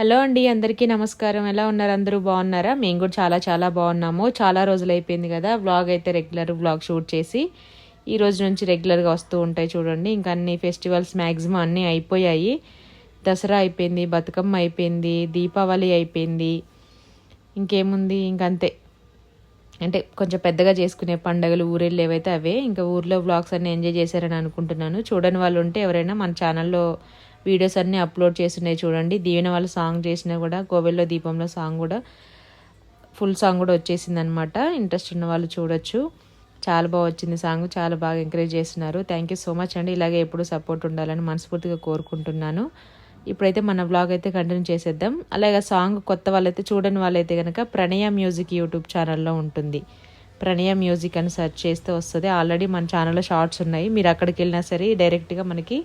Hello అండి అందరికీ నమస్కారం. ఎలా ఉన్నారు? అందరూ బాగున్నారా? మేము కూడా చాలా చాలా బాగున్నాము. చాలా రోజులు అయిపోయింది కదా వ్లాగ్ అయితే రెగ్యులర్ వ్లాగ్ షూట్ చేసి. ఈ రోజు నుంచి రెగ్యులర్గా వస్తూ ఉంటాయి చూడండి. ఇంకా అన్ని ఫెస్టివల్స్ మ్యాక్సిమం అన్నీ అయిపోయాయి. దసరా అయిపోయింది బతుకమ్మ అయిపోయింది దీపావళి అయిపోయింది. ఇంకేముంది? ఇంకంతే అంటే కొంచెం పెద్దగా చేసుకునే పండగలు ఊరెళ్ళు ఏవైతే అవే ఇంకా ఊర్లో వ్లాగ్స్ అన్నీ ఎంజాయ్ చేశారని అనుకుంటున్నాను. చూడని వాళ్ళు ఉంటే ఎవరైనా మన ఛానల్లో వీడియోస్ అన్నీ అప్లోడ్ చేస్తున్నాయి చూడండి. దీవెన వాళ్ళ సాంగ్ చేసినా కూడా కోవెల్లో దీపంలో సాంగ్ కూడా ఫుల్ సాంగ్ కూడా వచ్చేసింది అనమాట ఇంట్రెస్ట్ ఉన్న వాళ్ళు చూడొచ్చు. చాలా బాగా వచ్చింది సాంగ్. చాలా బాగా ఎంకరేజ్ చేస్తున్నారు. థ్యాంక్ యూ సో మచ్ అండి. ఇలాగే ఎప్పుడు సపోర్ట్ ఉండాలని మనస్ఫూర్తిగా కోరుకుంటున్నాను. ఇప్పుడైతే మన బ్లాగ్ అయితే కంటిన్యూ చేసేద్దాం. అలాగే సాంగ్ కొత్త వాళ్ళైతే చూడని వాళ్ళైతే కనుక ప్రణయ మ్యూజిక్ యూట్యూబ్ ఛానల్లో ఉంటుంది. ప్రణయ మ్యూజిక్ అని సెర్చ్ చేస్తే వస్తుంది. ఆల్రెడీ మన ఛానల్లో షార్ట్స్ ఉన్నాయి. మీరు అక్కడికి వెళ్ళినా సరే డైరెక్ట్గా మనకి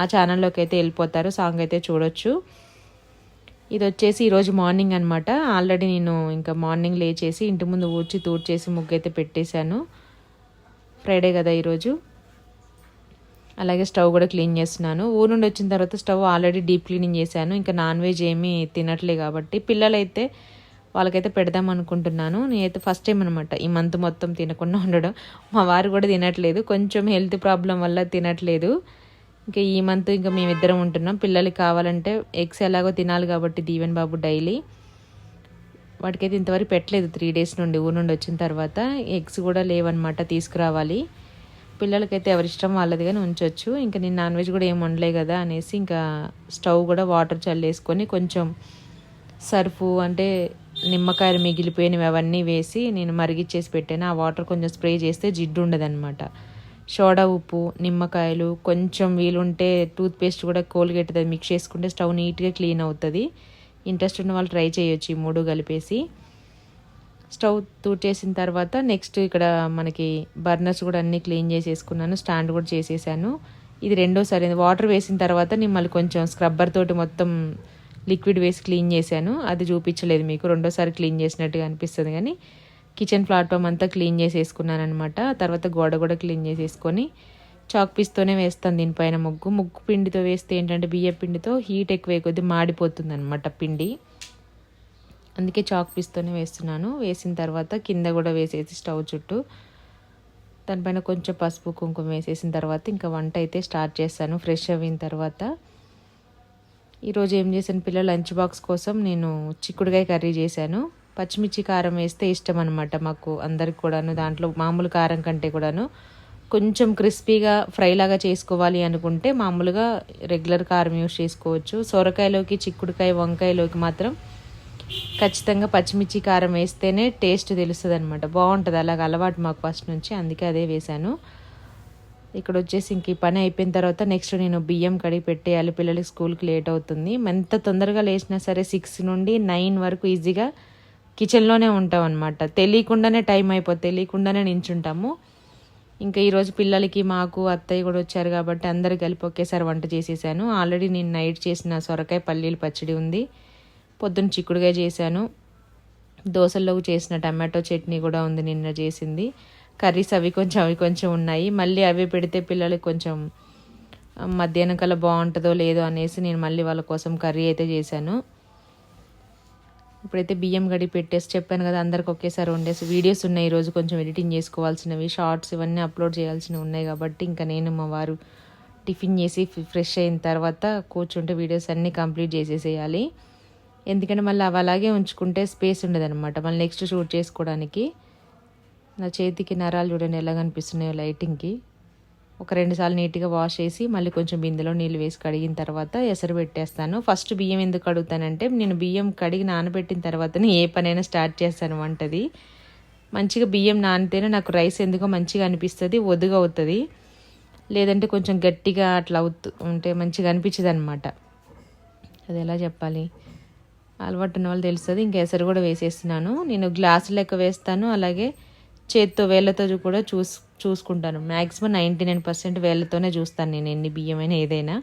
ఆ ఛానల్లోకి అయితే వెళ్ళిపోతారు. సాంగ్ అయితే చూడొచ్చు. ఇది వచ్చేసి ఈరోజు మార్నింగ్ అనమాట ఆల్రెడీ నేను ఇంకా మార్నింగ్ లేచేసి ఇంటి ముందు ఊడ్చి తూడ్చేసి ముగ్గు అయితే పెట్టేశాను. ఫ్రైడే కదా ఈరోజు. అలాగే స్టవ్ కూడా క్లీన్ చేస్తున్నాను. ఊరు నుండి వచ్చిన తర్వాత స్టవ్ ఆల్రెడీ డీప్ క్లీనింగ్ చేశాను. ఇంకా నాన్ వెజ్ ఏమీ తినట్లే కాబట్టి పిల్లలైతే వాళ్ళకైతే పెడదాం అనుకుంటున్నాను. నేనైతే ఫస్ట్ టైం అనమాట ఈ మంత్ మొత్తం తినకుండా ఉండడం. మా వారు కూడా తినట్లేదు. కొంచెం హెల్త్ ప్రాబ్లం వల్ల తినట్లేదు. ఇంకా ఈ మంత్ ఇంకా మేమిద్దరం ఉంటున్నాం. పిల్లలకి కావాలంటే ఎగ్స్ ఎలాగో తినాలి కాబట్టి దీవెన్ బాబు డైలీ. వాటికైతే ఇంతవరకు పెట్టలేదు త్రీ డేస్ నుండి ఊరు నుండి వచ్చిన తర్వాత. ఎగ్స్ కూడా లేవన్నమాట తీసుకురావాలి. పిల్లలకైతే ఎవరిష్టం వాళ్ళది కానీ ఉంచవచ్చు ఇంకా నేను నాన్ వెజ్ కూడా ఏం వండలే కదా అనేసి ఇంకా స్టవ్ కూడా వాటర్ చల్లేసుకొని కొంచెం సర్ఫు అంటే నిమ్మకాయలు మిగిలిపోయినవి అవన్నీ వేసి నేను మరిగిచ్చేసి పెట్టాను. ఆ వాటర్ కొంచెం స్ప్రే చేస్తే జిడ్డు ఉండదన్నమాట. సోడా ఉప్పు నిమ్మకాయలు కొంచెం వీలుంటే టూత్పేస్ట్ కూడా కోల్గేట్ మిక్స్ చేసుకుంటే స్టవ్ నీట్గా క్లీన్ అవుతుంది. ఇంట్రెస్ట్ ఉన్న వాళ్ళు ట్రై చేయొచ్చు ఈ మూడు కలిపేసి. స్టవ్ తూచేసిన తర్వాత నెక్స్ట్ ఇక్కడ మనకి బర్నర్స్ కూడా అన్నీ క్లీన్ చేసేసుకున్నాను స్టాండ్ కూడా చేసేసాను. ఇది రెండోసారి వాటర్ వేసిన తర్వాత నేను మళ్ళీ కొంచెం స్క్రబ్బర్ తోటి మొత్తం లిక్విడ్ వేసి క్లీన్ చేశాను. అది చూపించలేదు మీకు రెండోసారి క్లీన్ చేసినట్టుగా అనిపిస్తుంది కానీ కిచెన్ ప్లాట్ఫామ్ అంతా క్లీన్ చేసేసుకున్నాను అనమాట తర్వాత గోడ కూడా క్లీన్ చేసేసుకొని చాక్ పీస్తోనే వేస్తాను దీనిపైన ముగ్గు. ముగ్గు పిండితో వేస్తే ఏంటంటే బియ్య పిండితో హీట్ ఎక్కువ కొద్ది మాడిపోతుంది అనమాట పిండి. అందుకే చాక్ పీస్తోనే వేస్తున్నాను. వేసిన తర్వాత కింద కూడా వేసేసి స్టవ్ చుట్టూ. దానిపైన కొంచెం పసుపు కుంకుమ వేసేసిన తర్వాత ఇంకా వంట అయితే స్టార్ట్ చేస్తాను. ఫ్రెష్ అయిన తర్వాత ఈరోజు ఏం చేశాను పిల్లల? లంచ్ బాక్స్ కోసం నేను చిక్కుడుకాయ కర్రీ చేశాను. పచ్చిమిర్చి కారం వేస్తే ఇష్టం అనమాట మాకు అందరికి కూడాను. దాంట్లో మామూలు కారం కంటే కూడాను. కొంచెం క్రిస్పీగా ఫ్రై లాగా చేసుకోవాలి అనుకుంటే మామూలుగా రెగ్యులర్ కారం యూస్ చేసుకోవచ్చు. సొరకాయలోకి చిక్కుడుకాయ వంకాయలోకి మాత్రం ఖచ్చితంగా పచ్చిమిర్చి కారం వేస్తేనే టేస్ట్ తెలుస్తుంది అనమాట బాగుంటుంది అలాగ అలవాటు మాకు ఫస్ట్ నుంచి. అందుకే అదే వేశాను. ఇక్కడ వచ్చేసి ఇంక ఈ పని అయిపోయిన తర్వాత నెక్స్ట్ నేను బియ్యం కడిగి పెట్టేయాలి. పిల్లలకి స్కూల్కి లేట్ అవుతుంది. ఎంత తొందరగా లేచినా సరే సిక్స్ నుండి నైన్ వరకు ఈజీగా కిచెన్లోనే ఉంటాం అనమాట తెలియకుండానే టైం అయిపోతుంది తెలియకుండానే నించుంటాము. ఇంకా ఈరోజు పిల్లలకి మాకు అత్తయ్య కూడా వచ్చారు కాబట్టి అందరు కలిపి ఒకేసారి వంట చేసేసాను. ఆల్రెడీ నేను నైట్ చేసిన సొరకాయ పల్లీలు పచ్చడి ఉంది. పొద్దున్న చిక్కుడుగా చేశాను. దోశల్లోకి చేసిన టమాటో చట్నీ కూడా ఉంది నిన్న చేసింది. కర్రీస్ అవి కొంచెం అవి కొంచెం ఉన్నాయి. మళ్ళీ అవి పెడితే పిల్లలకి కొంచెం మధ్యాహ్నం కల్లా బాగుంటుందో లేదో అనేసి నేను మళ్ళీ వాళ్ళ కోసం కర్రీ అయితే చేశాను. ఇప్పుడైతే బియ్యం గడి పెట్టేసి చెప్పాను కదా అందరికి ఒకేసారి వండేసి వీడియోస్ ఉన్నాయి. ఈరోజు కొంచెం ఎడిటింగ్ చేసుకోవాల్సినవి షార్ట్స్ ఇవన్నీ అప్లోడ్ చేయాల్సినవి ఉన్నాయి కాబట్టి ఇంకా నేను మా వారు టిఫిన్ చేసి ఫ్రెష్ అయిన తర్వాత కూర్చుంటే వీడియోస్ అన్నీ కంప్లీట్ చేసేసేయాలి. ఎందుకంటే మళ్ళీ అవి అలాగే ఉంచుకుంటే స్పేస్ ఉండదన్నమాట. మళ్ళీ నెక్స్ట్ షూట్ చేసుకోవడానికి నా చేతికి నరాలు చూడండి ఎలా కనిపిస్తున్నాయో లైటింగ్కి. ఒక రెండుసార్లు నీట్గా వాష్ చేసి మళ్ళీ కొంచెం బిందెలో నీళ్ళు వేసి కడిగిన తర్వాత ఎసరు పెట్టేస్తాను. ఫస్ట్ బియ్యం ఎందుకు కడుగుతానంటే నేను బియ్యం కడిగి నానబెట్టిన తర్వాతనే ఏ పనైనా స్టార్ట్ చేస్తాను వంటది. మంచిగా బియ్యం నానితేనే నాకు రైస్ ఎందుకో మంచిగా అనిపిస్తుంది ఒదుగు అవుతుంది. లేదంటే కొంచెం గట్టిగా అట్లా అవుతూ ఉంటే మంచిగా అనిపించదు అనమాట అది ఎలా చెప్పాలి? అలవాటు ఉన్న వాళ్ళు తెలుస్తుంది ఇంకా ఎసరు కూడా వేసేస్తున్నాను. నేను గ్లాసు లెక్క వేస్తాను అలాగే చేత్తో వేళ్ళతో కూడా చూస్ చూసుకుంటాను. మ్యాక్సిమం నైంటీ నైన్ పర్సెంట్ వేళ్ళతోనే చూస్తాను నేను ఎన్ని బియ్యమైనా ఏదైనా.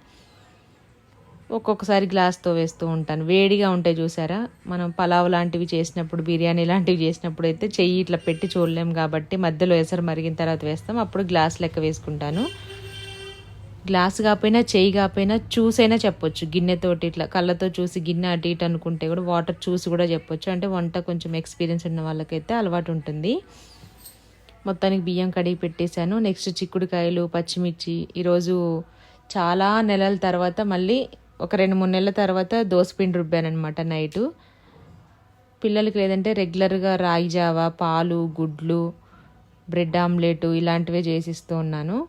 ఒక్కొక్కసారి గ్లాస్తో వేస్తూ ఉంటాను. వేడిగా ఉంటాయి చూసారా మనం పలావ్ లాంటివి చేసినప్పుడు బిర్యానీ లాంటివి చేసినప్పుడు అయితే చెయ్యి ఇట్లా పెట్టి చూడలేం కాబట్టి మధ్యలో ఎసరు మరిగిన తర్వాత వేస్తాం. అప్పుడు గ్లాస్ లెక్క వేసుకుంటాను. గ్లాస్ కాకపోయినా చేయి కాకపోయినా చూసైనా చెప్పొచ్చు. గిన్నెతోటి ఇట్లా కళ్ళతో చూసి గిన్నె అటు ఇటు అనుకుంటే కూడా వాటర్ చూసి కూడా చెప్పొచ్చు. అంటే వంట కొంచెం ఎక్స్పీరియన్స్ ఉన్న వాళ్ళకైతే అలవాటు ఉంటుంది. మొత్తానికి బియ్యం కడిగి పెట్టేశాను. నెక్స్ట్ చిక్కుడుకాయలు పచ్చిమిర్చి ఈరోజు చాలా నెలల తర్వాత మళ్ళీ ఒక రెండు మూడు నెలల తర్వాత దోసపిండి రుబ్బాను అనమాట నైటు. పిల్లలకి లేదంటే రెగ్యులర్గా రాగి జావ పాలు గుడ్లు బ్రెడ్ ఆమ్లెట్ ఇలాంటివే చేసిస్తూ ఉన్నాను.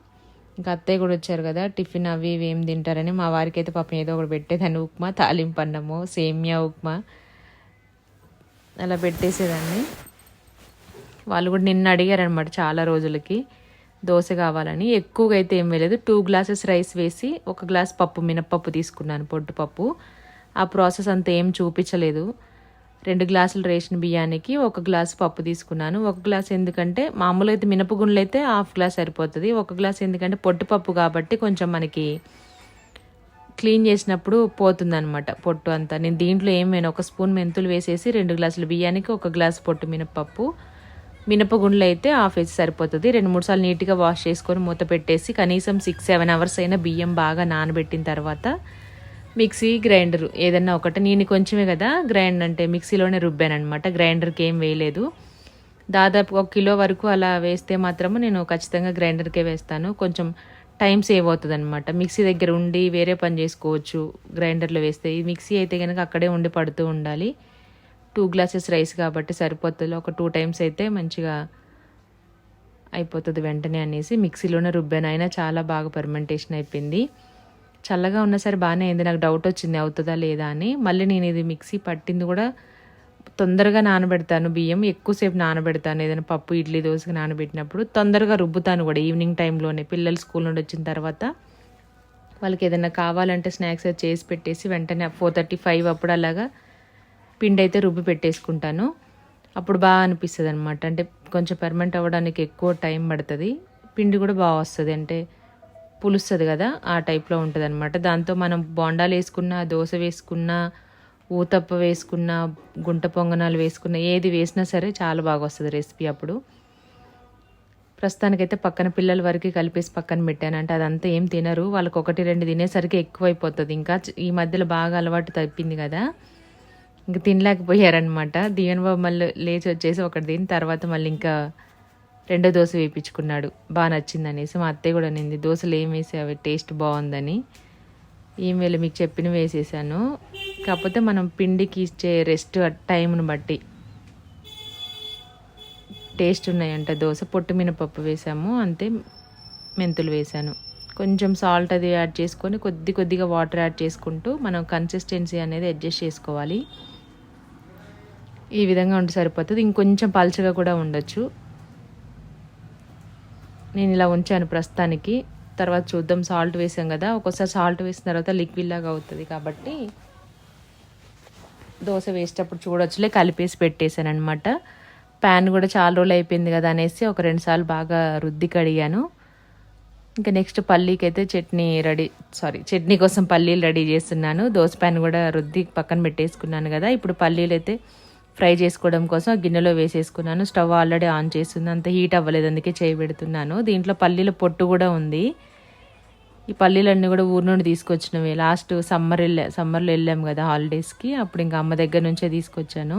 ఇంకా అత్తయ్య కూడా వచ్చారు కదా టిఫిన్ అవి ఇవి ఏం తింటారని. మా వారికి అయితే పాపం ఏదో ఒకటి పెట్టేదాన్ని. ఉప్మా తాలింపు అన్నము సేమియా ఉప్మా. అలా పెట్టేసేదాన్ని. వాళ్ళు కూడా నిన్న అడిగారు అనమాట చాలా రోజులకి దోశ కావాలని. ఎక్కువగా అయితే ఏం వేయలేదు. టూ గ్లాసెస్ రైస్ వేసి ఒక గ్లాస్ పప్పు మినప్పప్పు తీసుకున్నాను పొట్టుపప్పు ఆ ప్రాసెస్ అంత ఏం చూపించలేదు. రెండు గ్లాసులు రేషన్ బియ్యానికి ఒక గ్లాస్ పప్పు తీసుకున్నాను. ఒక గ్లాస్ ఎందుకంటే మామూలుగా అయితే మినపగుండ్లు అయితే హాఫ్ గ్లాస్ సరిపోతుంది. ఒక గ్లాస్ ఎందుకంటే పొట్టుపప్పు కాబట్టి కొంచెం మనకి క్లీన్ చేసినప్పుడు పోతుందన్నమాట పొట్టు అంతా. నేను దీంట్లో ఏమైనా ఒక స్పూన్ మెంతులు వేసేసి రెండు గ్లాసులు బియ్యానికి ఒక గ్లాస్ పొట్టు మినపప్పు మినపగుండ్లు అయితే హాఫ్ వేసి సరిపోతుంది. రెండు మూడు సార్లు నీట్గా వాష్ చేసుకొని మూత పెట్టేసి కనీసం సిక్స్ సెవెన్ అవర్స్ అయినా బియ్యం బాగా నానబెట్టిన తర్వాత మిక్సీ గ్రైండర్ ఏదన్నా ఒకటి. నేను కొంచెమే కదా గ్రైండ్ అంటే మిక్సీలోనే రుబ్బాను అనమాట గ్రైండర్కి ఏం వేయలేదు. దాదాపు ఒక కిలో వరకు అలా వేస్తే మాత్రము నేను ఖచ్చితంగా గ్రైండర్కే వేస్తాను. కొంచెం టైం సేవ్ అవుతుంది అనమాట మిక్సీ దగ్గర ఉండి వేరే పని చేసుకోవచ్చు గ్రైండర్లో వేస్తే. ఈ మిక్సీ అయితే కనుక అక్కడే ఉండి పడుతూ ఉండాలి. టూ గ్లాసెస్ రైస్ కాబట్టి సరిపోతుంది ఒక టూ టైమ్స్ అయితే మంచిగా అయిపోతుంది వెంటనే అనేసి మిక్సీలోనే రుబ్బాను. అయినా చాలా బాగా పర్మెంటేషన్ అయిపోయింది. చల్లగా ఉన్నా సరే బాగానే అయింది. నాకు డౌట్ వచ్చింది అవుతుందా లేదా అని. మళ్ళీ నేను ఇది మిక్సీ పట్టింది కూడా తొందరగా నానబెడతాను బియ్యం. ఎక్కువసేపు నానబెడతాను. ఏదైనా పప్పు ఇడ్లీ దోశకి నానబెట్టినప్పుడు తొందరగా రుబ్బుతాను కూడా ఈవినింగ్ టైంలోనే పిల్లలు స్కూల్ నుండి వచ్చిన తర్వాత వాళ్ళకి ఏదైనా కావాలంటే స్నాక్స్ చేసి పెట్టేసి వెంటనే ఫోర్ థర్టీ ఫైవ్ అప్పుడు అలాగా పిండి అయితే రుబ్బి పెట్టేసుకుంటాను. అప్పుడు బాగా అనిపిస్తుంది అనమాట అంటే కొంచెం పెర్మెంట్ అవ్వడానికి ఎక్కువ టైం పడుతుంది. పిండి కూడా బాగా వస్తుంది. అంటే పులుస్తుంది కదా ఆ టైప్లో ఉంటుంది అనమాట దాంతో మనం బోండాలు వేసుకున్న దోశ వేసుకున్న ఊతప్ప వేసుకున్న గుంట పొంగనాలు వేసుకున్న ఏది వేసినా సరే చాలా బాగా వస్తుంది రెసిపీ అప్పుడు. ప్రస్తుతానికైతే పక్కన పిల్లల వరకు కలిపేసి పక్కన పెట్టాను. అంటే అదంతా ఏం తినరు. వాళ్ళకి ఒకటి రెండు తినేసరికి ఎక్కువైపోతుంది. ఇంకా ఈ మధ్యలో బాగా అలవాటు తప్పింది కదా. ఇంకా తినలేకపోయారనమాట దీవెన్ బాబు మళ్ళీ లేచి వచ్చేసి ఒకటి తిని తర్వాత మళ్ళీ ఇంకా రెండో దోశ వేయించుకున్నాడు. బాగా నచ్చింది అనేసి మా అత్తయ్య కూడా నింది దోశలు ఏం వేసి అవి టేస్ట్ బాగుందని. ఈమెయిల్ మీకు చెప్పిన వేసేసాను. కాకపోతే మనం పిండికి ఇచ్చే రెస్ట్ టైంను బట్టి టేస్ట్ ఉన్నాయంట. దోశ పొట్టు మినపప్పు వేసాము అంతే మెంతులు వేసాను. కొంచెం సాల్ట్ అది యాడ్ చేసుకొని కొద్ది కొద్దిగా వాటర్ యాడ్ చేసుకుంటూ మనం కన్సిస్టెన్సీ అనేది అడ్జస్ట్ చేసుకోవాలి. ఈ విధంగా ఉంటే సరిపోతుంది. ఇంకొంచెం పల్చగా కూడా ఉండొచ్చు. నేను ఇలా ఉంచాను ప్రస్తుతానికి. తర్వాత చూద్దాం. సాల్ట్ వేసాం కదా. ఒక్కోసారి సాల్ట్ వేసిన తర్వాత లిక్విడ్ లాగా అవుతుంది కాబట్టి దోశ వేసేటప్పుడు చూడొచ్చులే కలిపేసి పెట్టేశాను అనమాట ప్యాన్ కూడా చాలా రోజులు అయిపోయింది కదా అనేసి ఒక రెండు సార్లు బాగా రుద్ది కడిగాను. ఇంకా నెక్స్ట్ పల్లీకి అయితే చట్నీ రెడీ సారీ చట్నీ కోసం పల్లీలు రెడీ చేస్తున్నాను. దోశ ప్యాన్ కూడా రుద్ది పక్కన పెట్టేసుకున్నాను కదా. ఇప్పుడు పల్లీలు అయితే ఫ్రై చేసుకోవడం కోసం గిన్నెలో వేసేసుకున్నాను. స్టవ్ ఆల్రెడీ ఆన్ చేస్తుంది. అంత హీట్ అవ్వలేదు. అందుకే చేయి పెడుతున్నాను. దీంట్లో పల్లీల పొట్టు కూడా ఉంది. ఈ పల్లీలన్నీ కూడా ఊరి నుండి తీసుకొచ్చినవి. లాస్ట్ సమ్మర్ వెళ్ళా సమ్మర్లో వెళ్ళాము కదా హాలిడేస్కి. అప్పుడు ఇంకా అమ్మ దగ్గర నుంచే తీసుకొచ్చాను.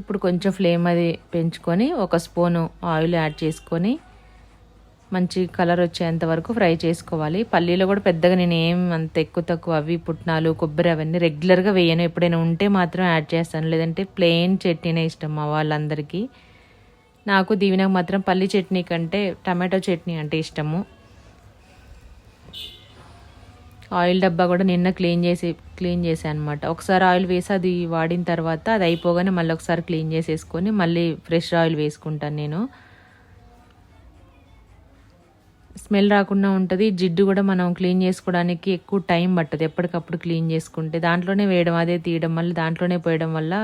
ఇప్పుడు కొంచెం ఫ్లేమ్ అది పెంచుకొని ఒక స్పూను ఆయిల్ యాడ్ చేసుకొని మంచి కలర్ వచ్చేంత వరకు ఫ్రై చేసుకోవాలి. పల్లీలో కూడా పెద్దగా నేను ఏం అంత ఎక్కువ తక్కువ అవి పుట్నాలు కొబ్బరి అవన్నీ రెగ్యులర్గా వేయను. ఎప్పుడైనా ఉంటే మాత్రం యాడ్ చేస్తాను. లేదంటే ప్లెయిన్ చట్నీనే ఇష్టం మా వాళ్ళందరికీ. నాకు దీవినకు మాత్రం పల్లి చట్నీ కంటే టమాటో చట్నీ అంటే ఇష్టము. ఆయిల్ డబ్బా కూడా నిన్న క్లీన్ చేసి క్లీన్ చేశాను అనమాట ఒకసారి ఆయిల్ వేసి అది వాడిన తర్వాత అది అయిపోగానే మళ్ళీ ఒకసారి క్లీన్ చేసేసుకొని మళ్ళీ ఫ్రెష్ ఆయిల్ వేసుకుంటాను నేను. స్మెల్ రాకుండా ఉంటుంది. జిడ్డు కూడా మనం క్లీన్ చేసుకోవడానికి ఎక్కువ టైం పట్టదు. ఎప్పటికప్పుడు క్లీన్ చేసుకుంటే దాంట్లోనే వేయడం అదే తీయడం వల్ల దాంట్లోనే పోయడం వల్ల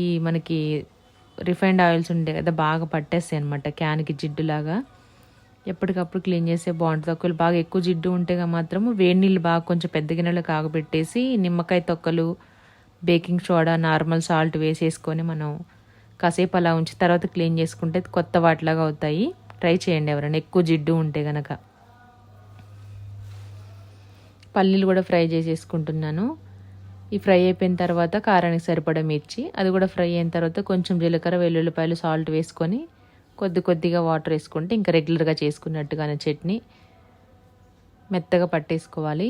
ఈ మనకి రిఫైండ్ ఆయిల్స్ ఉంటాయి కదా బాగా పట్టేస్తాయి అనమాట క్యాన్కి జిడ్డులాగా. ఎప్పటికప్పుడు క్లీన్ చేస్తే బాగుంటుంది. ఒకవేళ బాగా ఎక్కువ జిడ్డు ఉంటే మాత్రం వేడి నీళ్ళు బాగా కొంచెం పెద్ద గిన్నెలో కాగబెట్టేసి నిమ్మకాయ తొక్కలు బేకింగ్ సోడా నార్మల్ సాల్ట్ వేసేసుకొని మనం కాసేపు అలా ఉంచి తర్వాత క్లీన్ చేసుకుంటే కొత్త వాటిలాగా అవుతాయి. ట్రై చేయండి ఎవరైనా. ఎక్కువ జిడ్డు ఉంటే గనక. పల్లీలు కూడా ఫ్రై చేసేసుకుంటున్నాను. ఈ ఫ్రై అయిపోయిన తర్వాత కారానికి సరిపడా మిర్చి అది కూడా ఫ్రై అయిన తర్వాత కొంచెం జీలకర్ర వెల్లుల్లిపాయలు సాల్ట్ వేసుకొని కొద్ది కొద్దిగా వాటర్ వేసుకుంటే ఇంకా రెగ్యులర్గా చేసుకున్నట్టుగానే చట్నీ మెత్తగా పట్టేసుకోవాలి.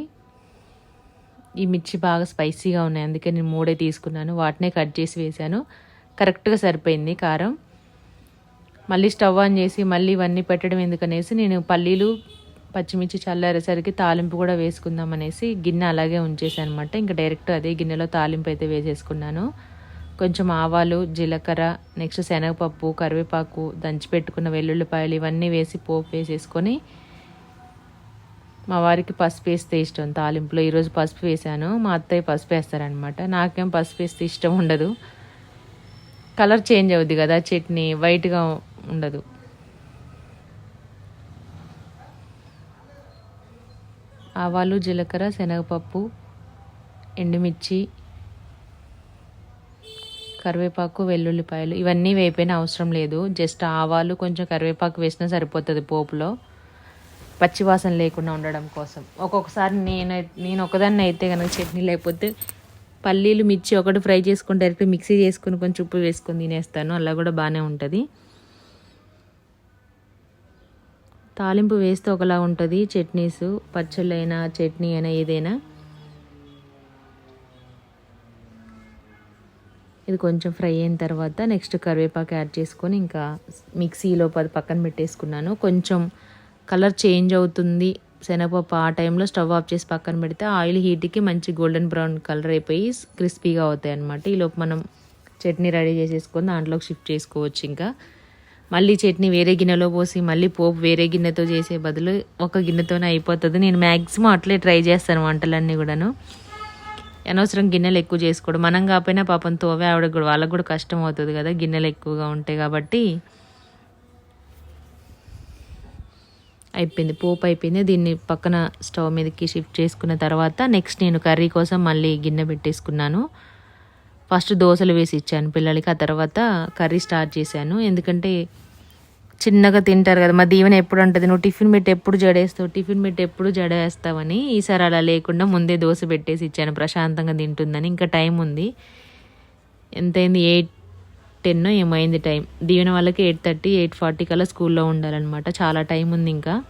ఈ మిర్చి బాగా స్పైసీగా ఉన్నాయి అందుకే నేను మూడే తీసుకున్నాను. వాటినే కట్ చేసి వేశాను. కరెక్ట్గా సరిపోయింది కారం. మళ్ళీ స్టవ్ ఆన్ చేసి మళ్ళీ ఇవన్నీ పెట్టడం ఎందుకనేసి నేను పల్లీలు పచ్చిమిర్చి చల్లారేసరికి తాలింపు కూడా వేసుకుందాం అనేసి గిన్నె అలాగే ఉంచేసాను అనమాట ఇంకా డైరెక్ట్ అదే గిన్నెలో తాలింపు అయితే వేసేసుకున్నాను. కొంచెం ఆవాలు జీలకర్ర నెక్స్ట్ శనగపప్పు కరివేపాకు దంచి పెట్టుకున్న వెల్లుల్లిపాయలు ఇవన్నీ వేసి పోపు వేసేసుకొని మా వారికి పసుపు వేస్తే ఇష్టం. తాలింపులో ఈరోజు పసుపు వేసాను మా అత్తయ్య పసుపు వేస్తారనమాట నాకేం పసుపు వేస్తే ఇష్టం ఉండదు. కలర్ చేంజ్ అవుద్ది కదా చట్నీ వైట్గా ఉండదు. ఆవాలు జీలకర్ర శనగపప్పు ఎండుమిర్చి కరివేపాకు వెల్లుల్లిపాయలు ఇవన్నీ వేపైన అవసరం లేదు. జస్ట్ ఆవాలు కొంచెం కరివేపాకు వేసినా సరిపోతుంది పోపులో. పచ్చివాసన లేకుండా ఉండడం కోసం. ఒక్కొక్కసారి నేను నేను ఒకదాన్ని అయితే కనుక చట్నీ లేకపోతే పల్లీలు మిర్చి ఒకటి ఫ్రై చేసుకుని డైరెక్ట్ మిక్సీ చేసుకుని కొంచెం ఉప్పు వేసుకొని తినేస్తాను. అలా కూడా బాగానే ఉంటుంది. తాలింపు వేస్తే ఒకలా ఉంటుంది. చట్నీస్ పచ్చళ్ళైనా చట్నీ అయినా ఏదైనా. ఇది కొంచెం ఫ్రై అయిన తర్వాత నెక్స్ట్ కరివేపాకు యాడ్ చేసుకొని ఇంకా మిక్సీలో పది పక్కన పెట్టేసుకున్నాను. కొంచెం కలర్ చేంజ్ అవుతుంది. శనగపప్పు ఆ టైంలో స్టవ్ ఆఫ్ చేసి పక్కన పెడితే ఆయిల్ హీట్కి మంచి గోల్డెన్ బ్రౌన్ కలర్ అయిపోయి క్రిస్పీగా అవుతాయి అనమాట ఈలోపు మనం చట్నీ రెడీ చేసేసుకొని దాంట్లోకి షిఫ్ట్ చేసుకోవచ్చు ఇంకా. మళ్ళీ చట్నీ వేరే గిన్నెలో పోసి మళ్ళీ పోపు వేరే గిన్నెతో చేసే బదులు ఒక గిన్నెతోనే అయిపోతుంది. నేను మ్యాక్సిమం అట్లే ట్రై చేస్తాను వంటలన్నీ కూడాను. అనవసరం గిన్నెలు ఎక్కువ చేసుకోవడం. మనం కాకపోయినా పాపం తోవే ఆవిడ కూడా వాళ్ళకు కూడా కష్టం అవుతుంది కదా గిన్నెలు ఎక్కువగా ఉంటాయి కాబట్టి. అయిపోయింది పోపు అయిపోయింది. దీన్ని పక్కన స్టవ్ మీదకి షిఫ్ట్ చేసుకున్న తర్వాత నెక్స్ట్ నేను కర్రీ కోసం మళ్ళీ గిన్నె పెట్టేసుకున్నాను. ఫస్ట్ దోశలు వేసి ఇచ్చాను. పిల్లలకి ఆ తర్వాత కర్రీ స్టార్ట్ చేశాను. ఎందుకంటే చిన్నగా తింటారు కదా. మా దీవెన ఎప్పుడు అంటుంది నువ్వు టిఫిన్ పెట్టి ఎప్పుడు జడేస్తావు? టిఫిన్ పెట్టి ఎప్పుడు జడేస్తావని ఈసారి అలా లేకుండా ముందే దోశ పెట్టేసి ఇచ్చాను. ప్రశాంతంగా తింటుందని ఇంకా టైం ఉంది. ఎంతైంది? ఎయిట్ టెన్ ఏమైంది టైం. దీవెన వాళ్ళకి ఎయిట్ థర్టీ ఎయిట్ ఫార్టీ కల్లా స్కూల్లో ఉండాలన్నమాట. చాలా టైం ఉంది ఇంకా.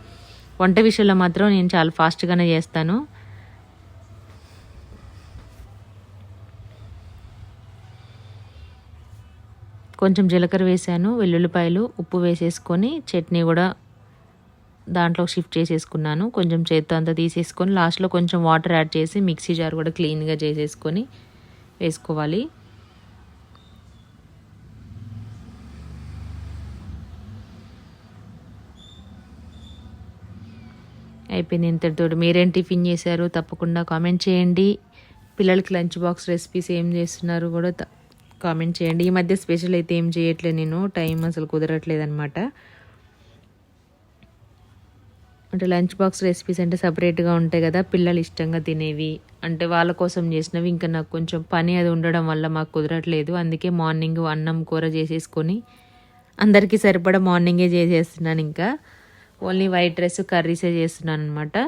వంట విషయంలో మాత్రం నేను చాలా ఫాస్ట్గానే చేస్తాను. కొంచెం జీలకర్ర వేసాను వెల్లుల్లిపాయలు ఉప్పు వేసేసుకొని చట్నీ కూడా దాంట్లో షిఫ్ట్ చేసేసుకున్నాను. కొంచెం చేత్తో అంతా తీసేసుకొని లాస్ట్లో కొంచెం వాటర్ యాడ్ చేసి మిక్సీ జార్ కూడా క్లీన్గా చేసేసుకొని వేసుకోవాలి. అయిపోయింది ఇంతటితో మీరేం టిఫిన్ చేశారు? తప్పకుండా కామెంట్ చేయండి. పిల్లలకి లంచ్ బాక్స్ రెసిపీస్ ఏం చేస్తున్నారు కూడా కామెంట్ చేయండి. ఈ మధ్య స్పెషల్ అయితే ఏం చేయట్లేదు నేను. టైం అసలు కుదరట్లేదు అనమాట అంటే లంచ్ బాక్స్ రెసిపీస్ అంటే సపరేట్గా ఉంటాయి కదా పిల్లలు ఇష్టంగా తినేవి. అంటే వాళ్ళ కోసం చేసినవి ఇంకా నాకు కొంచెం పని అది ఉండడం వల్ల మాకు కుదరట్లేదు. అందుకే మార్నింగ్ అన్నం కూర చేసేసుకొని అందరికీ సరిపడా మార్నింగే చేసేస్తున్నాను ఇంకా. ఓన్లీ వైట్ రైస్ కర్రీసే చేస్తున్నాను అనమాట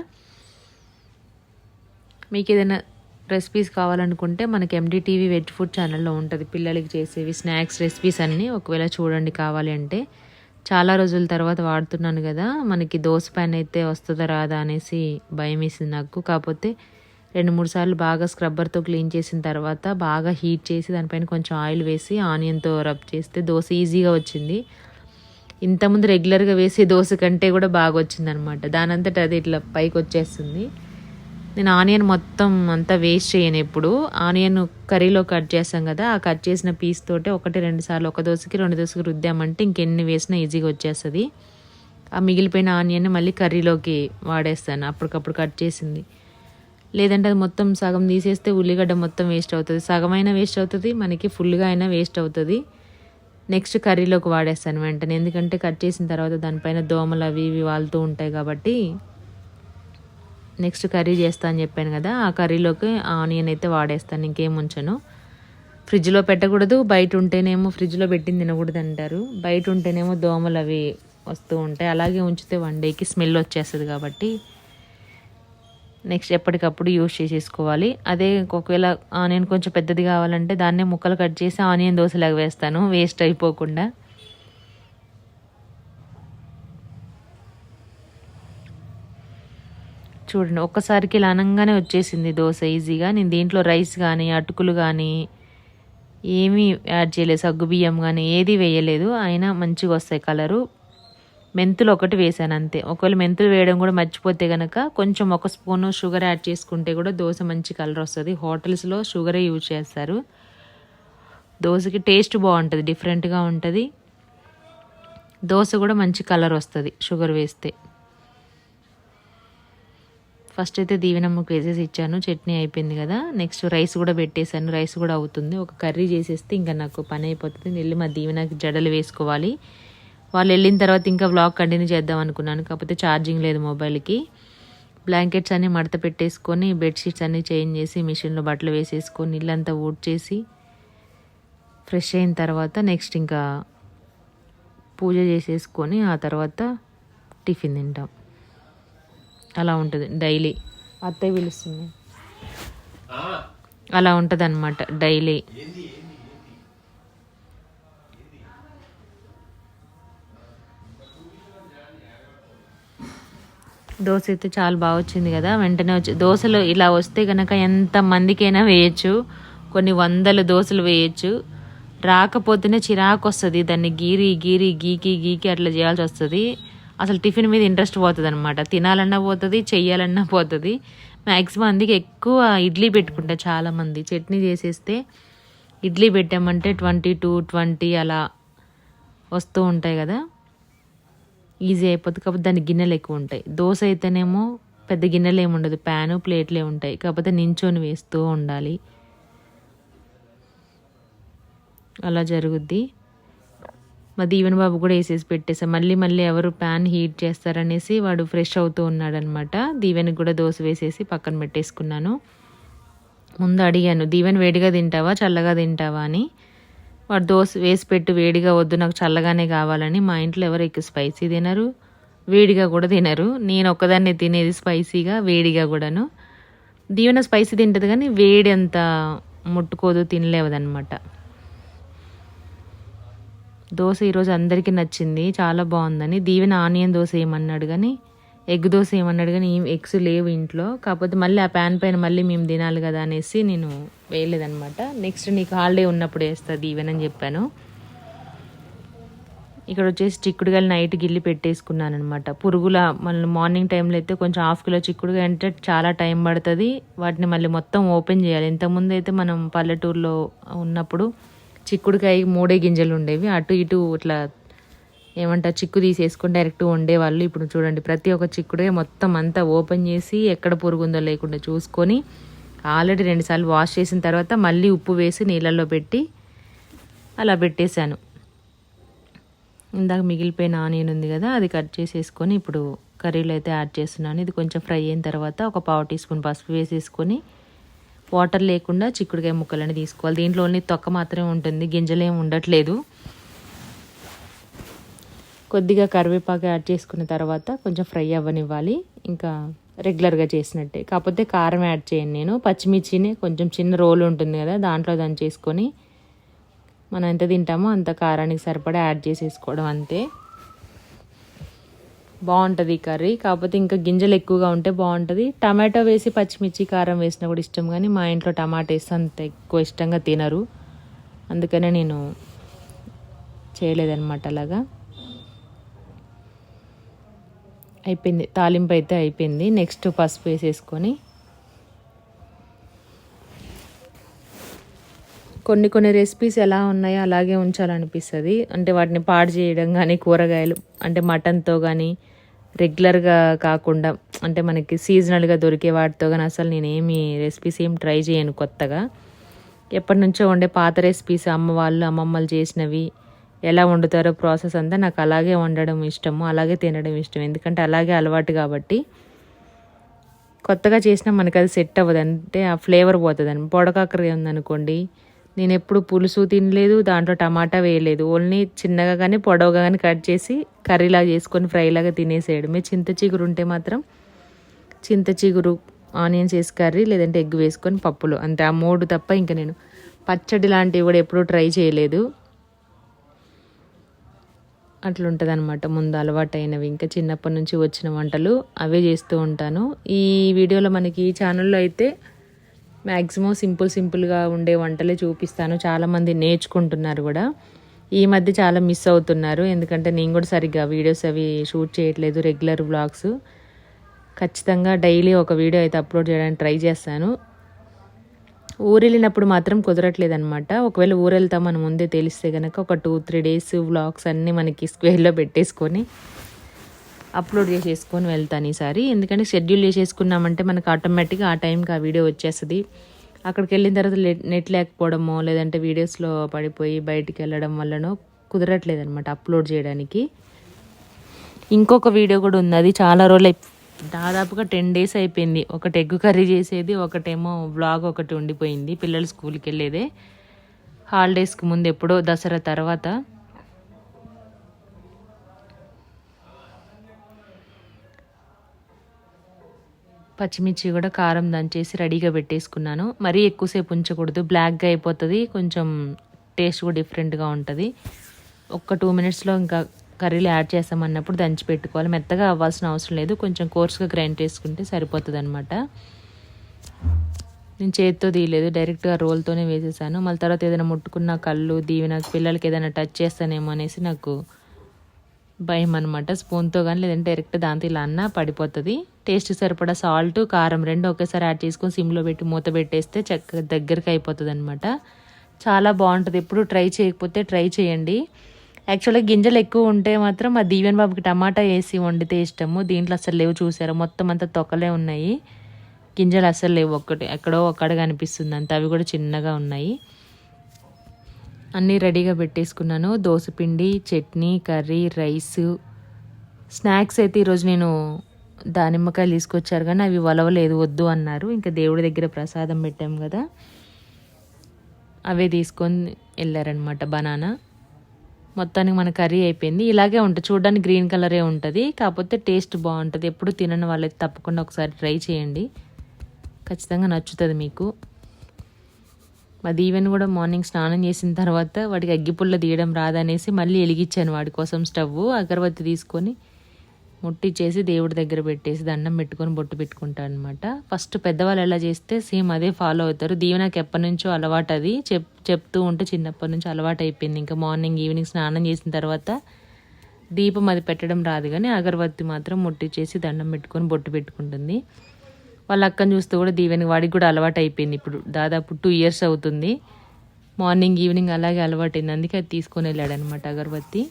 మీకు ఏదైనా రెసిపీస్ కావాలనుకుంటే మనకి ఎండిటీవీ వెజ్ ఫుడ్ ఛానల్లో ఉంటుంది. పిల్లలకి చేసేవి స్నాక్స్ రెసిపీస్ అన్నీ ఒకవేళ చూడండి కావాలి అంటే. చాలా రోజుల తర్వాత వాడుతున్నాను కదా మనకి దోశ ప్యాన్ అయితే వస్తుందా రాదా అనేసి భయం వేసింది నాకు. కాకపోతే రెండు మూడు సార్లు బాగా స్క్రబ్బర్తో క్లీన్ చేసిన తర్వాత బాగా హీట్ చేసి దానిపైన కొంచెం ఆయిల్ వేసి ఆనియన్తో రబ్ చేస్తే దోశ ఈజీగా వచ్చింది. ఇంతకుముందు రెగ్యులర్గా వేసే దోశ కంటే కూడా బాగా వచ్చింది అనమాట దానంతట అది ఇట్లా పైకి వచ్చేస్తుంది. నేను ఆనియన్ మొత్తం అంతా వేస్ట్ చేయను ఎప్పుడు. ఆనియన్ కర్రీలో కట్ చేస్తాం కదా ఆ కట్ చేసిన పీస్ తోటే ఒకటి రెండు సార్లు ఒక దోశకి రెండు దోశకి రుద్దామంటే ఇంకెన్ని వేసినా ఈజీగా వచ్చేస్తుంది. ఆ మిగిలిపోయిన ఆనియన్ మళ్ళీ కర్రీలోకి వాడేస్తాను అప్పటికప్పుడు కట్ చేసింది. లేదంటే అది మొత్తం సగం తీసేస్తే ఉల్లిగడ్డ మొత్తం వేస్ట్ అవుతుంది. సగం అయినా వేస్ట్ అవుతుంది మనకి ఫుల్గా అయినా వేస్ట్ అవుతుంది. నెక్స్ట్ కర్రీలోకి వాడేస్తాను వెంటనే ఎందుకంటే కట్ చేసిన తర్వాత దానిపైన దోమలు అవి ఇవి వాళ్తూ ఉంటాయి కాబట్టి నెక్స్ట్ కర్రీ చేస్తా అని చెప్పాను కదా ఆ కర్రీలోకి ఆనియన్ అయితే వాడేస్తాను ఇంకేం ఉంచను. ఫ్రిడ్జ్లో పెట్టకూడదు బయట ఉంటేనేమో ఫ్రిడ్జ్లో పెట్టింది తినకూడదు అంటారు. బయట ఉంటేనేమో దోమలు అవి వస్తూ ఉంటాయి. అలాగే ఉంచితే వన్ డేకి స్మెల్ వచ్చేస్తుంది కాబట్టి నెక్స్ట్ ఎప్పటికప్పుడు యూస్ చేసేసుకోవాలి. అదే ఒకవేళ ఆనియన్ కొంచెం పెద్దది కావాలంటే దాన్నే ముక్కలు కట్ చేసి ఆనియన్ దోశలాగా వేస్తాను వేస్ట్ అయిపోకుండా. చూడండి ఒక్కసారికి ఇలా అనంగానే వచ్చేసింది దోశ ఈజీగా. నేను దీంట్లో రైస్ కానీ అటుకులు కానీ ఏమీ యాడ్ చేయలేదు. సగ్గు బియ్యం కానీ ఏది వేయలేదు. అయినా మంచిగా వస్తాయి కలరు. మెంతులు ఒకటి వేసాను అంతే. ఒకవేళ మెంతులు వేయడం కూడా మర్చిపోతే కనుక కొంచెం ఒక స్పూను షుగర్ యాడ్ చేసుకుంటే కూడా దోశ మంచి కలర్ వస్తుంది. హోటల్స్లో షుగరే యూజ్ చేస్తారు. దోశకి టేస్ట్ బాగుంటుంది డిఫరెంట్గా ఉంటుంది. దోశ కూడా మంచి కలర్ వస్తుంది షుగర్ వేస్తే. ఫస్ట్ అయితే దీవెనమ్మకు వేసేసి ఇచ్చాను. చట్నీ అయిపోయింది కదా. నెక్స్ట్ రైస్ కూడా పెట్టేశాను. రైస్ కూడా అవుతుంది. ఒక కర్రీ చేసేస్తే ఇంకా నాకు పని అయిపోతుంది. వెళ్ళి మా దీవెనకి జడలు వేసుకోవాలి. వాళ్ళు వెళ్ళిన తర్వాత ఇంకా వ్లాగ్ కంటిన్యూ చేద్దాం అనుకున్నాను. కాకపోతే ఛార్జింగ్ లేదు మొబైల్కి బ్లాంకెట్స్ అన్నీ మడత పెట్టేసుకొని బెడ్షీట్స్ అన్నీ చేంజ్ చేసి మిషన్లో బట్టలు వేసేసుకొని ఇల్లంతా ఊడ్చేసి ఫ్రెష్ అయిన తర్వాత నెక్స్ట్ ఇంకా పూజ చేసేసుకొని ఆ తర్వాత టిఫిన్ తింటాం. అలా ఉంటుంది డైలీ. అత్తయ్య పిలుస్తుంది. అలా ఉంటుంది అనమాట డైలీ దోశ అయితే చాలా బాగా వచ్చింది కదా వెంటనే వచ్చి దోశలు ఇలా వస్తే కనుక ఎంత మందికైనా వేయచ్చు. కొన్ని వందల దోశలు వేయచ్చు. రాకపోతేనే చిరాకు వస్తుంది దాన్ని గీరి గీరి గీకి గీకి అట్లా చేయాల్సి వస్తుంది. అసలు టిఫిన్ మీద ఇంట్రెస్ట్ పోతుంది అనమాట తినాలన్నా పోతుంది చెయ్యాలన్నా పోతుంది. మ్యాక్సిమం అందుకే ఎక్కువ ఇడ్లీ పెట్టుకుంటా చాలామంది. చట్నీ చేసేస్తే ఇడ్లీ పెట్టామంటే ట్వంటీ టూ ట్వంటీ అలా వస్తూ ఉంటాయి కదా. ఈజీ అయిపోతుంది కాకపోతే దాని గిన్నెలు ఎక్కువ ఉంటాయి. దోశ అయితేనేమో పెద్ద గిన్నెలు ఏమి ఉండదు. ప్యాను ప్లేట్లే ఉంటాయి. కాకపోతే నించొని వేస్తూ ఉండాలి. అలా జరుగుద్ది. మా దీవెన బాబు కూడా వేసేసి పెట్టేసా మళ్ళీ మళ్ళీ ఎవరు ప్యాన్ హీట్ చేస్తారనేసి వాడు ఫ్రెష్ అవుతూ ఉన్నాడనమాట. దీవెనకి కూడా దోశ వేసేసి పక్కన పెట్టేసుకున్నాను. ముందు అడిగాను దీవెన వేడిగా తింటావా చల్లగా తింటావా? అని. వాడు దోశ వేసి పెట్టు వేడిగా వద్దు నాకు చల్లగానే కావాలని. మా ఇంట్లో ఎవరు ఎక్కువ స్పైసీ తినరు వేడిగా కూడా తినరు. నేను ఒక్కదాన్నే తినేది స్పైసీగా వేడిగా కూడాను. దీవెన స్పైసీ తింటుంది కానీ వేడి అంత ముట్టుకోదు తినలేవదనమాట. దోశ ఈరోజు అందరికీ నచ్చింది చాలా బాగుందని. దీవెన ఆనియన్ దోశ ఏమన్నాడు కానీ ఎగ్ దోశ ఏమన్నాడు కానీ ఎగ్స్ లేవు ఇంట్లో. కాకపోతే మళ్ళీ ఆ ప్యాన్ పైన మళ్ళీ మేము తినాలి కదా అనేసి నేను వేయలేదనమాట నెక్స్ట్ నీకు హాలిడే ఉన్నప్పుడు వేస్తా దీవెనని అని చెప్పాను. ఇక్కడ వచ్చేసి చిక్కుడుగాయలు నైట్ గిల్లి పెట్టేసుకున్నాను అనమాట పురుగుల మళ్ళీ మార్నింగ్ టైంలో అయితే కొంచెం హాఫ్ కిలో చిక్కుడుగా అంటే చాలా టైం పడుతుంది. వాటిని మళ్ళీ మొత్తం ఓపెన్ చేయాలి. ఇంతకుముందు అయితే మనం పల్లెటూరులో ఉన్నప్పుడు చిక్కుడుకాయ మూడే గింజలు ఉండేవి. అటు ఇటు ఇట్లా ఏమంటారు చిక్కు తీసేసుకొని డైరెక్ట్ వండేవాళ్ళు. ఇప్పుడు చూడండి ప్రతి ఒక్క చిక్కుడే మొత్తం అంతా ఓపెన్ చేసి ఎక్కడ పురుగు ఉందో లేకుండా చూసుకొని ఆల్రెడీ రెండుసార్లు వాష్ చేసిన తర్వాత మళ్ళీ ఉప్పు వేసి నీళ్ళల్లో పెట్టి అలా పెట్టేశాను. ఇందాక మిగిలిపోయిన ఆనియన్ ఉంది కదా అది కట్ చేసేసుకొని ఇప్పుడు కర్రీలో అయితే యాడ్ చేస్తున్నాను. ఇది కొంచెం ఫ్రై అయిన తర్వాత ఒక పావు టీ స్పూన్ పసుపు వేసేసుకొని వాటర్ లేకుండా చిక్కుడుకాయ ముక్కలని తీసుకోవాలి. దీంట్లో ఓన్లీ తొక్క మాత్రమే ఉంటుంది. గింజలు ఏమి ఉండట్లేదు. కొద్దిగా కరివేపాకు యాడ్ చేసుకున్న తర్వాత కొంచెం ఫ్రై అవ్వనివ్వాలి. ఇంకా రెగ్యులర్గా చేసినట్టే. కాకపోతే కారం యాడ్ చేయను నేను. పచ్చిమిర్చిని కొంచెం చిన్న రోల్ ఉంటుంది కదా దాంట్లో దాన్ని చేసుకొని మనం ఎంత తింటామో అంత కారానికి సరిపడా యాడ్ చేసేసుకోవడం అంతే. బాగుంటుంది కర్రీ. కాకపోతే ఇంకా గింజలు ఎక్కువగా ఉంటే బాగుంటుంది. టమాటో వేసి పచ్చిమిర్చి కారం వేసినా కూడా ఇష్టం కానీ మా ఇంట్లో టమాటా వేస్తే అంత ఎక్కువ ఇష్టంగా తినరు. అందుకనే నేను చేయలేదన్నమాట అలాగా. అయిపోయింది. తాలింపు అయితే అయిపోయింది. నెక్స్ట్ పసుపు వేసేసుకొని కొన్ని కొన్ని రెసిపీస్ ఎలా ఉన్నాయో అలాగే ఉంచాలనిపిస్తుంది. అంటే వాటిని పాడు చేయడం కానీ కూరగాయలు అంటే మటన్తో కానీ రెగ్యులర్గా కాకుండా అంటే మనకి సీజనల్గా దొరికే వాటితో కానీ అసలు నేను ఏమి రెసిపీస్ ఏం ట్రై చేయను కొత్తగా. ఎప్పటి నుంచో ఉండే పాత రెసిపీస్ అమ్మ వాళ్ళు అమ్మమ్మలు చేసినవి ఎలా వండుతారో ప్రాసెస్ అంతా నాకు అలాగే వండడం ఇష్టము అలాగే తినడం ఇష్టం. ఎందుకంటే అలాగే అలవాటు కాబట్టి కొత్తగా చేసినా మనకి అది సెట్ అవ్వదు. అంటే ఆ ఫ్లేవర్ పోతుంది. అని పొడకాకర ఉందనుకోండి నేను ఎప్పుడు పులుసు తినలేదు దాంట్లో టమాటా వేయలేదు. ఓన్లీ చిన్నగా కానీ పొడవుగా కానీ కట్ చేసి కర్రీలాగా చేసుకొని ఫ్రైలాగా తినేసేయడమే చింత చిగురు ఉంటే మాత్రం చింత చిగురు ఆనియన్స్ వేసి కర్రీ లేదంటే ఎగ్ వేసుకొని పప్పులు. అంతే ఆ మూడు తప్ప ఇంకా నేను పచ్చడి లాంటివి కూడా ఎప్పుడూ ట్రై చేయలేదు. అట్లుంటుంది అనమాట ముందు అలవాటైనవి. ఇంకా చిన్నప్పటి నుంచి వచ్చిన వంటలు అవే చేస్తూ ఉంటాను. ఈ వీడియోలో మనకి ఈ ఛానల్లో అయితే మ్యాక్సిమం సింపుల్ సింపుల్గా ఉండే వంటలే చూపిస్తాను. చాలామంది నేర్చుకుంటున్నారు కూడా. ఈ మధ్య చాలా మిస్ అవుతున్నారు. ఎందుకంటే నేను కూడా సరిగ్గా వీడియోస్ అవి షూట్ చేయట్లేదు రెగ్యులర్ బ్లాగ్స్ ఖచ్చితంగా డైలీ ఒక వీడియో అయితే అప్లోడ్ చేయడానికి ట్రై చేస్తాను. ఊరు వెళ్ళినప్పుడు మాత్రం కుదరట్లేదు అనమాట ఒకవేళ ఊరు మనం ముందే తెలిస్తే కనుక ఒక టూ త్రీ డేస్ వ్లాగ్స్ అన్నీ మనకి స్క్వేర్లో పెట్టేసుకొని అప్లోడ్ చేసేసుకొని వెళ్తాను ఈసారి. ఎందుకంటే షెడ్యూల్ చేసేసుకున్నామంటే మనకు ఆటోమేటిక్గా ఆ టైంకి ఆ వీడియో వచ్చేస్తుంది. అక్కడికి వెళ్ళిన తర్వాత నెట్ లేకపోవడమో లేదంటే వీడియోస్లో పడిపోయి బయటికి వెళ్ళడం వల్లనో కుదరట్లేదు అనమాట అప్లోడ్ చేయడానికి. ఇంకొక వీడియో కూడా ఉంది. అది చాలా రోజులు దాదాపుగా టెన్ డేస్ అయిపోయింది. ఒకటి ఎగ్ కర్రీ చేసేది ఒకటేమో బ్లాగ్ ఒకటి ఉండిపోయింది పిల్లలు స్కూల్కి వెళ్ళేదే. హాలిడేస్కి ముందు ఎప్పుడో దసరా తర్వాత పచ్చిమిర్చి కూడా కారం దంచేసి రెడీగా పెట్టేసుకున్నాను. మరీ ఎక్కువసేపు ఉంచకూడదు. బ్లాక్గా అయిపోతుంది. కొంచెం టేస్ట్ కూడా డిఫరెంట్గా ఉంటుంది. ఒక్క టూ మినిట్స్లో ఇంకా కర్రీలు యాడ్ చేస్తామన్నప్పుడు దంచి పెట్టుకోవాలి. మెత్తగా అవ్వాల్సిన అవసరం లేదు. కొంచెం కోర్స్గా గ్రైండ్ చేసుకుంటే సరిపోతుంది అనమాట నేను చేతితో తీయలేదు. డైరెక్ట్గా రోల్తోనే వేసేసాను. మళ్ళీ తర్వాత ఏదైనా ముట్టుకున్న కళ్ళు దీవి నాకు పిల్లలకి ఏదైనా టచ్ చేస్తానేమో అనేసి నాకు భయం అనమాట స్పూన్తో కానీ లేదంటే డైరెక్ట్ దాంతో ఇలా అన్నా పడిపోతుంది. టేస్ట్ సరిపడా సాల్ట్ కారం రెండు ఒకేసారి యాడ్ చేసుకొని సిమ్లో పెట్టి మూత పెట్టేస్తే చక్కగా దగ్గరికి అయిపోతుంది అనమాట చాలా బాగుంటుంది. ఎప్పుడు ట్రై చేయకపోతే ట్రై చేయండి. యాక్చువల్గా గింజలు ఎక్కువ ఉంటే మాత్రం మా దీవెన్ బాబుకి టమాటా వేసి వండితే ఇష్టము. దీంట్లో అసలు లేవు చూసారా? మొత్తం అంతా తొక్కలే ఉన్నాయి. గింజలు అసలు లేవు ఒక్కటి. ఎక్కడో ఒక్కడ కనిపిస్తుంది అంత అవి కూడా చిన్నగా ఉన్నాయి. అన్నీ రెడీగా పెట్టేసుకున్నాను. దోసపిండి చట్నీ కర్రీ రైస్ స్నాక్స్ అయితే ఈరోజు నేను దానిమ్మకాయలు తీసుకొచ్చారు కానీ అవి వలవలేదు వద్దు అన్నారు. ఇంకా దేవుడి దగ్గర ప్రసాదం పెట్టాం కదా. అవే తీసుకొని వెళ్ళారనమాట బనానా. మొత్తానికి మన కర్రీ అయిపోయింది. ఇలాగే ఉంటుంది. చూడడానికి గ్రీన్ కలరే ఉంటుంది. కాకపోతే టేస్ట్ బాగుంటుంది. ఎప్పుడు తినని వాళ్ళైతే తప్పకుండా ఒకసారి ట్రై చేయండి. ఖచ్చితంగా నచ్చుతుంది మీకు. మా దీవెన్ కూడా మార్నింగ్ స్నానం చేసిన తర్వాత వాడికి అగ్గిపుల్ల తీయడం రాదనేసి మళ్ళీ వెలిగించాను వాడి కోసం స్టవ్ అగరబత్తి తీసుకొని ముట్టిచ్చేసి దేవుడి దగ్గర పెట్టేసి దండం పెట్టుకొని బొట్టు పెట్టుకుంటాను అనమాట ఫస్ట్ పెద్దవాళ్ళు ఎలా చేస్తే సేమ్ అదే ఫాలో అవుతారు. దీవెనకి ఎప్పటి నుంచో అలవాటు అది. చెప్ చెప్తూ ఉంటే చిన్నప్పటి నుంచి అలవాటు అయిపోయింది. ఇంకా మార్నింగ్ ఈవినింగ్ స్నానం చేసిన తర్వాత దీపం అది పెట్టడం రాదు కానీ అగరబత్తి మాత్రం ముట్టిచ్చేసి దండం పెట్టుకొని బొట్టు పెట్టుకుంటుంది. వాళ్ళ అక్కని చూస్తే కూడా దీవెని వాడికి కూడా అలవాటు అయిపోయింది. ఇప్పుడు దాదాపు టూ ఇయర్స్ అవుతుంది. మార్నింగ్ ఈవినింగ్ అలాగే అలవాటైంది. అందుకే అది తీసుకొని వెళ్ళాడనమాట అగరబత్తి.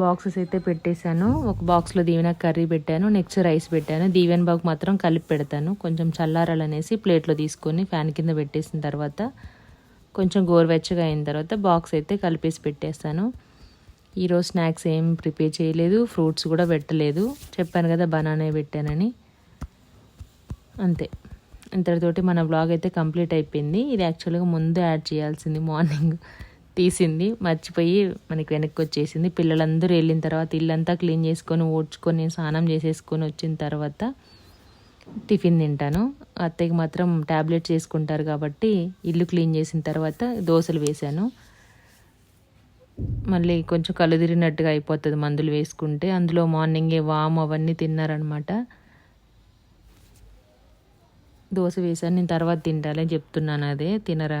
బాక్సెస్ అయితే పెట్టేశాను. ఒక బాక్స్లో దీవెన కర్రీ పెట్టాను. నెక్స్ట్ రైస్ పెట్టాను. దీవెన్ బాగు మాత్రం కలిపి పెడతాను. కొంచెం చల్లారాలనేసి ప్లేట్లో తీసుకొని ఫ్యాన్ కింద పెట్టేసిన తర్వాత కొంచెం గోరువెచ్చగా అయిన తర్వాత బాక్స్ అయితే కలిపేసి పెట్టేస్తాను. ఈరోజు స్నాక్స్ ఏం ప్రిపేర్ చేయలేదు ఫ్రూట్స్ కూడా పెట్టలేదు. చెప్పాను కదా బనానా పెట్టానని. అంతే. ఇంతటితోటి మన బ్లాగ్ అయితే కంప్లీట్ అయిపోయింది. ఇది యాక్చువల్గా ముందు యాడ్ చేయాల్సింది మార్నింగ్ తీసింది. మర్చిపోయి మనకి వెనక్కి వచ్చేసింది. పిల్లలందరూ వెళ్ళిన తర్వాత ఇల్లంతా క్లీన్ చేసుకొని ఓడ్చుకొని స్నానం చేసేసుకొని వచ్చిన తర్వాత టిఫిన్ తింటాను. అత్తయ్యకి మాత్రం ట్యాబ్లెట్స్ వేసుకుంటారు కాబట్టి ఇల్లు క్లీన్ చేసిన తర్వాత దోశలు వేశాను. మళ్ళీ కొంచెం కళ్ళు తిరిగినట్టుగా అయిపోతుంది మందులు వేసుకుంటే. అందులో మార్నింగే వామ్ అవన్నీ తిన్నారనమాట దోశ వేసాను నేను తర్వాత తింటాలని చెప్తున్నాను అదే తినరా